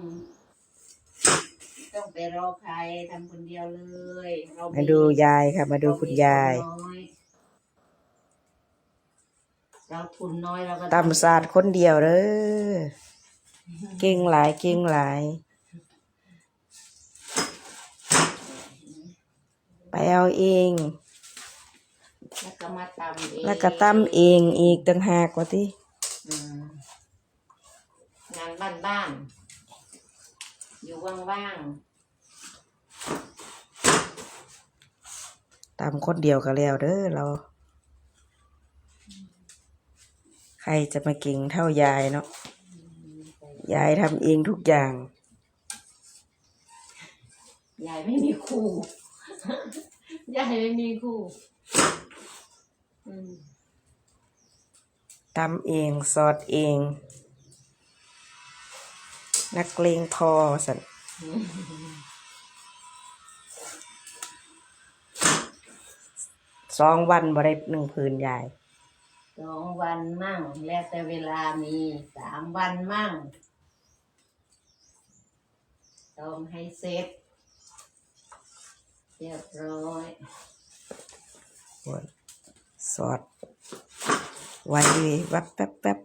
ต้องต้องไปรอใครทำคนเดียวเลยเรามาดูยายค่ะ มาดูคุณยาย เรามีทุนน้อยเราทุนน้อยเราก็ตำศาสตร์คนเดียวเด้อเก่งหลายเก่งหลาย ไปเอาเอง แล้วก็มาตำเองแล้วก็ตำเองอีกต่างหากว่าที่อืมงานบ้านบ้านๆ อยู่ว่างตำคนเดียวก็แล้วเด้อเรา ใครจะมาเก่งเท่ายายเนาะยายทำเองทุกอย่างๆยายไม่มีคู่ยายไม่มีคู่อืมทำเองสอดเอง นักเลงพอสันสองวันบ่ได้หนึ่งพื้นยายสองวันมั่ง แล้วแต่เวลามีสามวันมั่งต้องให้เสร็จเรียบร้อยสอดไว้วับแป๊บแป๊บ